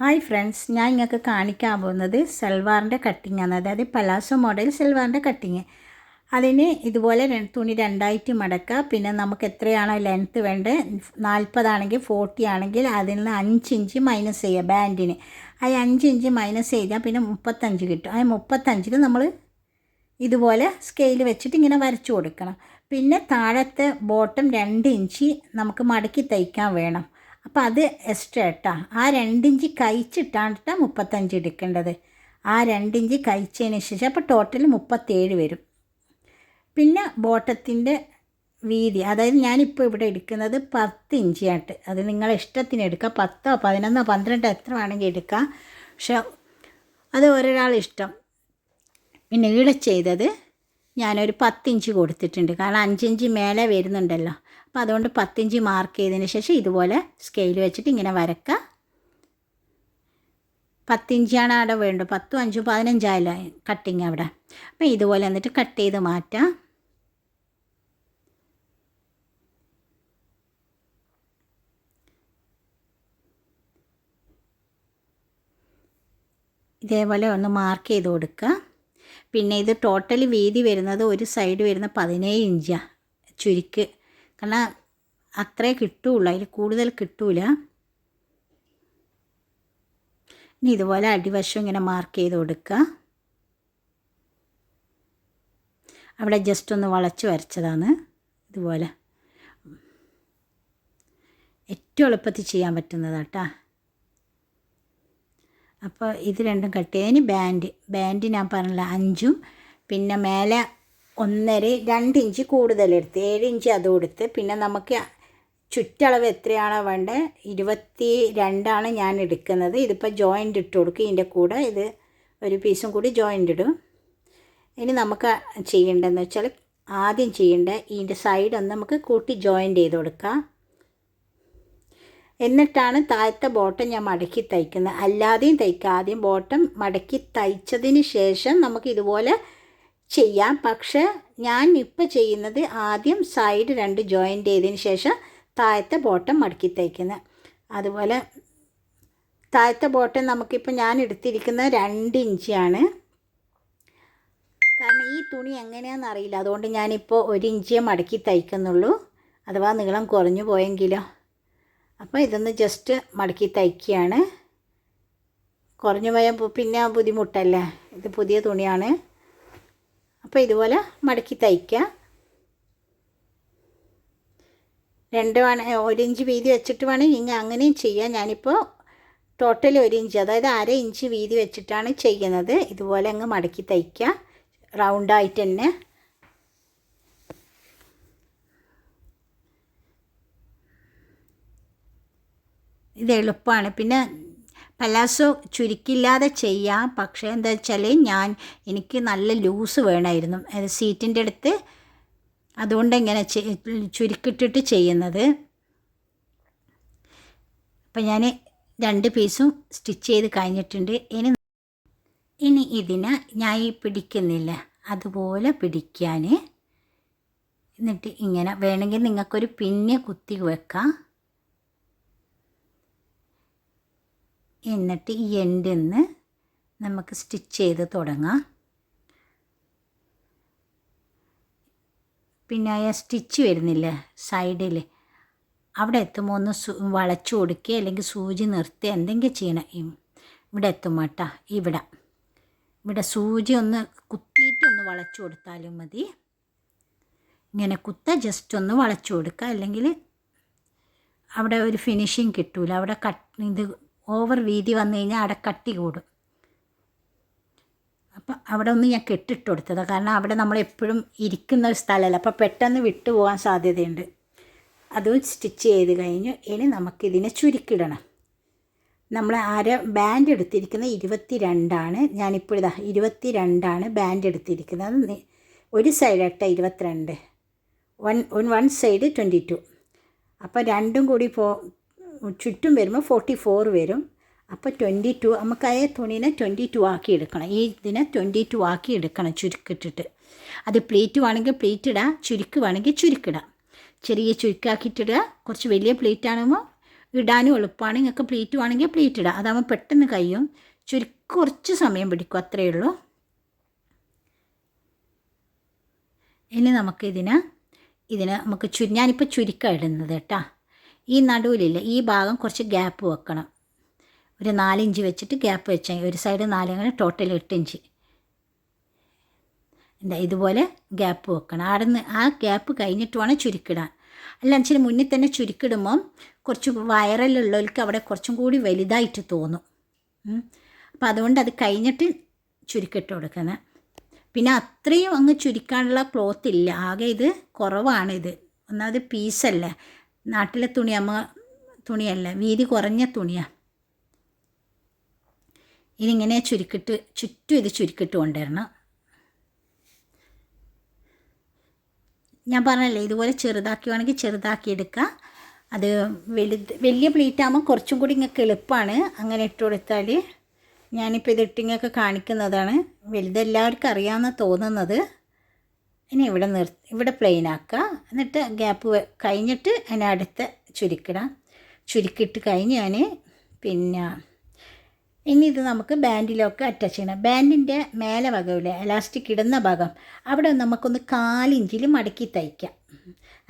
Hi friends ഞാൻ നിങ്ങൾക്ക് കാണിക്കാൻ പോകുന്നത് സൽവാറിന്റെ കട്ടിംഗ് ആണ് അതായത് പലാസോ മോഡൽ സൽവാറിന്റെ കട്ടിങ്. അതിന് ഇതുപോലെ തുണി രണ്ടായിട്ട് മടക്കുക. പിന്നെ നമുക്ക് എത്രയാണോ ലെങ്ത്ത് വേണ്ടത്? നാൽപ്പതാണെങ്കിൽ ഫോർട്ടി ആണെങ്കിൽ അതിൽ നിന്ന് അഞ്ച് ഇഞ്ച് മൈനസ് ചെയ്യുക ബാൻഡിന് ആ അഞ്ച് ഇഞ്ച് മൈനസ് ചെയ്താൽ പിന്നെ മുപ്പത്തഞ്ച് കിട്ടും. ആ മുപ്പത്തഞ്ചിൽ നമ്മൾ ഇതുപോലെ സ്കെയിൽ വെച്ചിട്ട് ഇങ്ങനെ വരച്ചു കൊടുക്കണം. പിന്നെ താഴത്തെ ബോട്ടം രണ്ട് ഇഞ്ച് നമുക്ക് മടക്കി തയ്ക്കാൻ വേണം. അപ്പോൾ അത് എക്സ്ട്രാ ഇട്ടാ ആ രണ്ടിഞ്ച് കഴിച്ചിട്ടാണ് മുപ്പത്തഞ്ച് എടുക്കേണ്ടത്. ആ രണ്ടിഞ്ച് കഴിച്ചതിന് ശേഷം അപ്പോൾ ടോട്ടൽ മുപ്പത്തേഴ് വരും. പിന്നെ ബോട്ടത്തിന്റെ വീതി അതായത് ഞാനിപ്പോൾ ഇവിടെ എടുക്കുന്നത് പത്ത് ഇഞ്ചായിട്ട് അത് നിങ്ങളെ ഇഷ്ടത്തിന് എടുക്കുക പത്തോ പതിനൊന്നോ പന്ത്രണ്ടോ എത്ര വേണമെങ്കിൽ എടുക്കാം. പക്ഷെ അത് ഇഷ്ടം. പിന്നെ ഈടെ ചെയ്തത് ഞാനൊരു പത്തിഞ്ച് കൊടുത്തിട്ടുണ്ട്. കാരണം അഞ്ചിഞ്ച് മേലെ വരുന്നുണ്ടല്ലോ. അപ്പോൾ അതുകൊണ്ട് പത്തിഞ്ച് മാർക്ക് ചെയ്തതിന് ശേഷം ഇതുപോലെ സ്കെയിൽ വെച്ചിട്ട് ഇങ്ങനെ വരക്കുക പത്തിഞ്ചാണ് അവിടെ വേണ്ടത്. പത്തും അഞ്ചും പതിനഞ്ചായല്ല കട്ടിങ് അവിടെ. അപ്പോൾ ഇതുപോലെ എന്നിട്ട് കട്ട് ചെയ്ത് മാറ്റാം. ഇതേപോലെ ഒന്ന് മാർക്ക് ചെയ്ത് കൊടുക്കുക പിന്നെ ഇത് ടോട്ടലി വീതി വരുന്നത് ഒരു സൈഡ് വരുന്ന പതിനേഴ് ഇഞ്ചാണ് ചുരുക്ക് കാരണം അത്രേ കിട്ടുള്ളൂ അതിൽ കൂടുതൽ കിട്ടൂല. ഇനി ഇതുപോലെ അടിവശം ഇങ്ങനെ മാർക്ക് ചെയ്ത് കൊടുക്കുക. അവിടെ ജസ്റ്റ് ഒന്ന് വളച്ച് വരച്ചതാണ് ഇതുപോലെ. ഏറ്റവും എളുപ്പത്തിൽ ചെയ്യാൻ പറ്റുന്നതാട്ടാ അപ്പോൾ ഇത് രണ്ടും കട്ട് ചെയ്തതിന് ബാൻഡ് ബാൻഡ് ഞാൻ പറഞ്ഞില്ല അഞ്ചും പിന്നെ മേലെ ഒന്നര രണ്ട് ഇഞ്ച് കൂടുതലെടുത്ത് ഏഴ് ഇഞ്ച് അതും കൊടുത്ത് പിന്നെ നമുക്ക് ചുറ്റളവ് എത്രയാണോ വേണ്ടത്? ഇരുപത്തി രണ്ടാണ് ഞാൻ എടുക്കുന്നത്. ഇതിപ്പോൾ ജോയിന്റ് ഇട്ട് കൊടുക്കും. ഇതിന്റെ കൂടെ ഇത് ഒരു പീസും കൂടി ജോയിന്റ് ഇടും. ഇനി നമുക്ക് ചെയ്യേണ്ടതെന്ന് വെച്ചാൽ ആദ്യം ചെയ്യേണ്ട ഇതിന്റെ സൈഡ് ഒന്ന് നമുക്ക് കൂട്ടി ജോയിന്റ് ചെയ്ത് കൊടുക്കാം. എന്നിട്ടാണ് താഴത്തെ ബോട്ടം ഞാൻ മടക്കി തയ്ക്കുന്നത്. അല്ലാതെയും തയ്ക്കുക ആദ്യം ബോട്ടം മടക്കി തയ്ച്ചതിന് ശേഷം നമുക്ക് ഇതുപോലെ ചെയ്യാം. പക്ഷേ ഞാൻ ഇപ്പോൾ ചെയ്യുന്നത് ആദ്യം സൈഡ് രണ്ട് ജോയിന്റ് ചെയ്തതിന് ശേഷം താഴത്തെ ബോട്ടം മടക്കി തയ്ക്കുന്നത് അതുപോലെ താഴത്തെ ബോട്ടം നമുക്കിപ്പോൾ ഞാൻ എടുത്തിരിക്കുന്നത് രണ്ട് ഇഞ്ചാണ് കാരണം ഈ തുണി എങ്ങനെയാണെന്ന് അറിയില്ല. അതുകൊണ്ട് ഞാനിപ്പോൾ ഒരു ഇഞ്ചേ മടക്കി തയ്ക്കുന്നുള്ളൂ. അഥവാ നീളം കുറഞ്ഞു പോയെങ്കിലോ. അപ്പോൾ ഇതൊന്ന് ജസ്റ്റ് മടക്കി തയ്ക്കുകയാണ്. കുറഞ്ഞു പോയാൽ പിന്നെ ബുദ്ധിമുട്ടല്ലേ? ഇത് പുതിയ തുണിയാണ്. അപ്പോൾ ഇതുപോലെ മടക്കി തയ്ക്കുക രണ്ട് വേണ ഒരു ഇഞ്ച് വീതി വെച്ചിട്ട് വേണം നിങ്ങൾ അങ്ങനെയും ചെയ്യാം. ഞാനിപ്പോൾ ടോട്ടൽ ഒരു ഇഞ്ച് അതായത് അര ഇഞ്ച് വീതി വെച്ചിട്ടാണ് ചെയ്യുന്നത്. ഇതുപോലെ അങ്ങ് മടക്കി തയ്ക്കുക റൗണ്ടായിട്ട് തന്നെ. ഇത് എളുപ്പമാണ് പിന്നെ പലാസോ ചുരുക്കില്ലാതെ ചെയ്യാം. പക്ഷേ എന്താ വെച്ചാൽ ഞാൻ എനിക്ക് നല്ല ലൂസ് വേണമായിരുന്നു. സീറ്റിന്റെ അടുത്ത് അതുകൊണ്ട് ഇങ്ങനെ ചുരുക്കിട്ടിട്ട് ചെയ്യുന്നത്. അപ്പം ഞാൻ രണ്ട് പീസും സ്റ്റിച്ച് ചെയ്ത് കഴിഞ്ഞിട്ടുണ്ട്. ഇനി ഇനി ഇതിനെ ഞാൻ ഈ പിടിക്കുന്നില്ല. അതുപോലെ പിടിക്കാൻ എന്നിട്ട് ഇങ്ങനെ വേണമെങ്കിൽ നിങ്ങൾക്കൊരു പിന്നെ കുത്തി വെക്കാം. എന്നിട്ട് ഈ എൻഡിൽ നിന്ന് നമുക്ക് സ്റ്റിച്ച് ചെയ്ത് തുടങ്ങാം. പിന്നെ ആ സ്റ്റിച്ച് വരുന്നില്ല സൈഡിൽ അവിടെ എത്തുമ്പോൾ ഒന്ന് വളച്ചു കൊടുക്കുക അല്ലെങ്കിൽ സൂചി നിർത്തി എന്തെങ്കിലും ചെയ്യണം. ഇവിടെ എത്തുമ്പോൾ കേട്ടോ ഇവിടെ. ഇവിടെ സൂചി ഒന്ന് കുത്തിയിട്ട് ഒന്ന് വളച്ചു കൊടുത്താലും മതി. ഇങ്ങനെ കുത്ത ജസ്റ്റ് ഒന്ന് വളച്ചു കൊടുക്കുക. അല്ലെങ്കിൽ അവിടെ ഒരു ഫിനിഷിങ് കിട്ടൂല. അവിടെ കട്ട് ഇത് ഓവർ വീതി വന്നു കഴിഞ്ഞാൽ അവിടെ കട്ടി കൂടും. അപ്പം അവിടെ ഒന്ന് ഞാൻ കെട്ടിട്ട് കൊടുത്തതാണ് കാരണം അവിടെ നമ്മൾ എപ്പോഴും ഇരിക്കുന്ന ഒരു സ്ഥലമല്ല. അപ്പോൾ പെട്ടെന്ന് വിട്ടു പോകാൻ സാധ്യതയുണ്ട്. അതും സ്റ്റിച്ച് ചെയ്ത് കഴിഞ്ഞു. ഇനി നമുക്കിതിനെ ചുരുക്കിടണം. നമ്മൾ ആരെ ബാൻഡ് എടുത്തിരിക്കുന്നത് ഇരുപത്തി രണ്ടാണ് ഞാനിപ്പോൾ ഇതാ ഇരുപത്തി രണ്ടാണ് ബാൻഡ് എടുത്തിരിക്കുന്നത്. ഒരു സൈഡ് ഇട്ട ഇരുപത്തിരണ്ട്. One one side twenty two. അപ്പോൾ രണ്ടും കൂടി പോ ചുറ്റും വരുമ്പോൾ ഫോർട്ടി ഫോർ വരും. അപ്പോൾ ട്വന്റി ടു നമുക്ക് ആ തുണീനെ ട്വന്റി ടു ആക്കി എടുക്കണം. ഈ ഇതിനെ ട്വന്റി ടു ആക്കി എടുക്കണം ചുരുക്കിട്ടിട്ട്. അത് പ്ലേറ്റ് വേണമെങ്കിൽ പ്ലേറ്റ് ഇടാം ചുരുക്ക് വേണമെങ്കിൽ ചുരുക്കിടാം. ചെറിയ ചുരുക്കാക്കിയിട്ടിടുക. കുറച്ച് വലിയ പ്ലേറ്റ് ആകുമ്പോൾ ഇടാനും എളുപ്പമാണ്. നിങ്ങൾക്ക് പ്ലേറ്റ് വേണമെങ്കിൽ പ്ലേറ്റ് ഇടാം. അതാകുമ്പോൾ പെട്ടെന്ന് കഴിയും. ചുരുക്ക് കുറച്ച് സമയം പിടിക്കും അത്രയേ ഉള്ളൂ. ഇനി നമുക്കിതിന് ഇതിന് നമുക്ക് ചുരു ഞാനിപ്പോൾ ചുരുക്കം ഇടുന്നത് കേട്ടോ. ഈ നടുവിലില്ല ഈ ഭാഗം കുറച്ച് ഗ്യാപ്പ് വെക്കണം. ഒരു നാലിഞ്ച് വെച്ചിട്ട് ഗ്യാപ്പ് വെച്ചാൽ ഒരു സൈഡ് നാലങ്ങനെ ടോട്ടൽ എട്ട് ഇഞ്ച്. എന്താ ഇതുപോലെ ഗ്യാപ്പ് വെക്കണം. അവിടെ നിന്ന് ആ ഗ്യാപ്പ് കഴിഞ്ഞിട്ട് വേണം ചുരുക്കിടാൻ. അല്ല വെച്ചാൽ മുന്നിൽ തന്നെ ചുരുക്കിടുമ്പം കുറച്ച് വയറലുള്ളവർക്ക് അവിടെ കുറച്ചും കൂടി വലുതായിട്ട് തോന്നും. അപ്പോൾ അതുകൊണ്ട് അത് കഴിഞ്ഞിട്ട് ചുരുക്കിട്ട് കൊടുക്കുന്നത്. പിന്നെ അത്രയും അങ്ങ് ചുരുക്കാനുള്ള ക്ലോത്ത് ഇല്ല. ആകെ ഇത് കുറവാണിത്. ഒന്നാമത് പീസല്ല നാട്ടിലെ തുണി അമ്മ തുണിയല്ല വീതി കുറഞ്ഞ തുണിയാണ് ഇതിങ്ങനെ ചുരുക്കിട്ട് ചുറ്റും ഇത് ചുരുക്കിട്ട് കൊണ്ടുവരണം. ഞാൻ പറഞ്ഞല്ലേ ഇതുപോലെ ചെറുതാക്കുകയാണെങ്കിൽ ചെറുതാക്കി എടുക്കുക അത് വലുത് വലിയ പ്ലേറ്റ് ആകുമ്പോൾ കുറച്ചും കൂടി ഇങ്ങനെ എളുപ്പമാണ് അങ്ങനെ ഇട്ട് കൊടുത്താൽ ഞാനിപ്പോൾ ഇത് ഇട്ടിങ്ങൊക്കെ കാണിക്കുന്നതാണ്. വലുതെല്ലാവർക്കും അറിയാമെന്ന് തോന്നുന്നത്. ഇനി ഇവിടെ നിർ ഇവിടെ പ്ലെയിൻ ആക്കുക. എന്നിട്ട് ഗ്യാപ്പ് കഴിഞ്ഞിട്ട് അതിനെ അടുത്ത ചുരുക്കിടാം. ചുരുക്കിയിട്ട് കഴിഞ്ഞ് ഞാൻ പിന്നെ ഇനി ഇത് നമുക്ക് ബാൻഡിലൊക്കെ അറ്റാച്ച് ചെയ്യണം. ബാൻഡിന്റെ മേലെ ഭാഗമില്ലേ എലാസ്റ്റിക് ഇടുന്ന ഭാഗം അവിടെ നമുക്കൊന്ന് കാലിഞ്ചിൽ മടക്കി തയ്ക്കാം.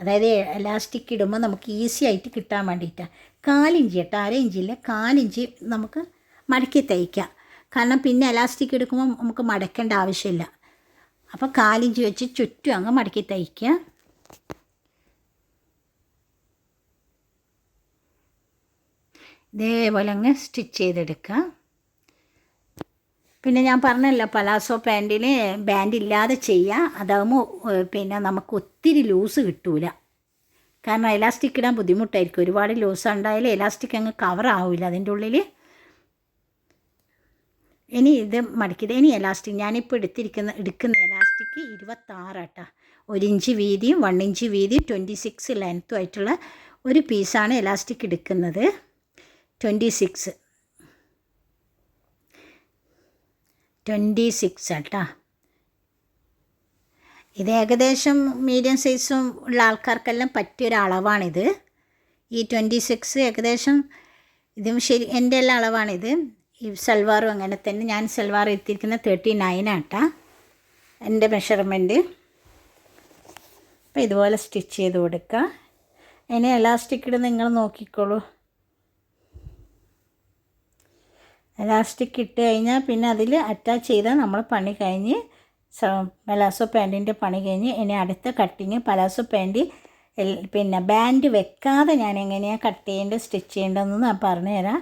അതായത് എലാസ്റ്റിക് ഇടുമ്പോൾ നമുക്ക് ഈസി ആയിട്ട് കിട്ടാൻ വേണ്ടിയിട്ടാണ് കാലിഞ്ചി കേട്ടോ അരയിഞ്ചിൽ കാലിഞ്ചി നമുക്ക് മടക്കി തയ്ക്കാം. കാരണം പിന്നെ എലാസ്റ്റിക് എടുക്കുമ്പോൾ നമുക്ക് മടക്കേണ്ട ആവശ്യമില്ല. അപ്പോൾ കാലിഞ്ചി വെച്ച് ചുറ്റും അങ്ങ് മടക്കി തയ്ക്കുക. ഇതേപോലെ അങ്ങ് സ്റ്റിച്ച് ചെയ്തെടുക്കുക. പിന്നെ ഞാൻ പറഞ്ഞല്ലോ പലാസോ പാന്റിന് ബാൻഡ് ഇല്ലാതെ ചെയ്യുക അതാകുമ്പോൾ പിന്നെ നമുക്ക് ഒത്തിരി ലൂസ് കിട്ടൂല. കാരണം എലാസ്റ്റിക് ഇടാൻ ബുദ്ധിമുട്ടായിരിക്കും. ഒരുപാട് ലൂസ് ഉണ്ടായാലും എലാസ്റ്റിക് അങ്ങ് കവർ ആവില്ല അതിന്റെ ഉള്ളിൽ ഇനി ഇത് മടക്കിയത്. ഇനി എലാസ്റ്റിക് ഞാനിപ്പോൾ എടുത്തിരിക്കുന്ന എടുക്കുന്ന എലാസ്റ്റിക് ഇരുപത്താറാട്ടാ. ഒരു ഇഞ്ച് വീതിയും വൺ ഇഞ്ച് വീതിയും ട്വന്റി സിക്സ് ലെങ്ത്തും ആയിട്ടുള്ള ഒരു പീസാണ് എലാസ്റ്റിക് എടുക്കുന്നത്. ട്വന്റി സിക്സ് ട്വന്റി സിക്സ് ആട്ടാ. ഇത് ഏകദേശം മീഡിയം സൈസും ഉള്ള ആൾക്കാർക്കെല്ലാം പറ്റിയൊരു അളവാണിത്. ഈ ട്വന്റി സിക്സ് ഏകദേശം ഇതും ശരി എന്റെ എല്ലാം അളവാണിത്. ഈ സൽവാറും അങ്ങനെ തന്നെ. ഞാൻ സൽവാർ എത്തിയിരിക്കുന്ന തേർട്ടി നയൻ ആട്ടാ. എന്റെ മെഷർമെന്റ് അപ്പോൾ ഇതുപോലെ സ്റ്റിച്ച് ചെയ്ത് കൊടുക്കുക ഇനി എലാസ്റ്റിക് ഇട് നിങ്ങൾ നോക്കിക്കോളൂ. എലാസ്റ്റിക് ഇട്ട് കഴിഞ്ഞാൽ പിന്നെ അതിൽ അറ്റാച്ച് ചെയ്താൽ നമ്മൾ പണി കഴിഞ്ഞ് പലാസോ പാന്റിന്റെ പണി കഴിഞ്ഞ് ഇനി അടുത്ത കട്ടിങ് പലാസോ പാന്റ് പിന്നെ ബാൻഡ് വെക്കാതെ ഞാൻ എങ്ങനെയാണ് കട്ട് ചെയ്യേണ്ടത് സ്റ്റിച്ച് ചെയ്യേണ്ടതെന്ന് ഞാൻ പറഞ്ഞുതരാം.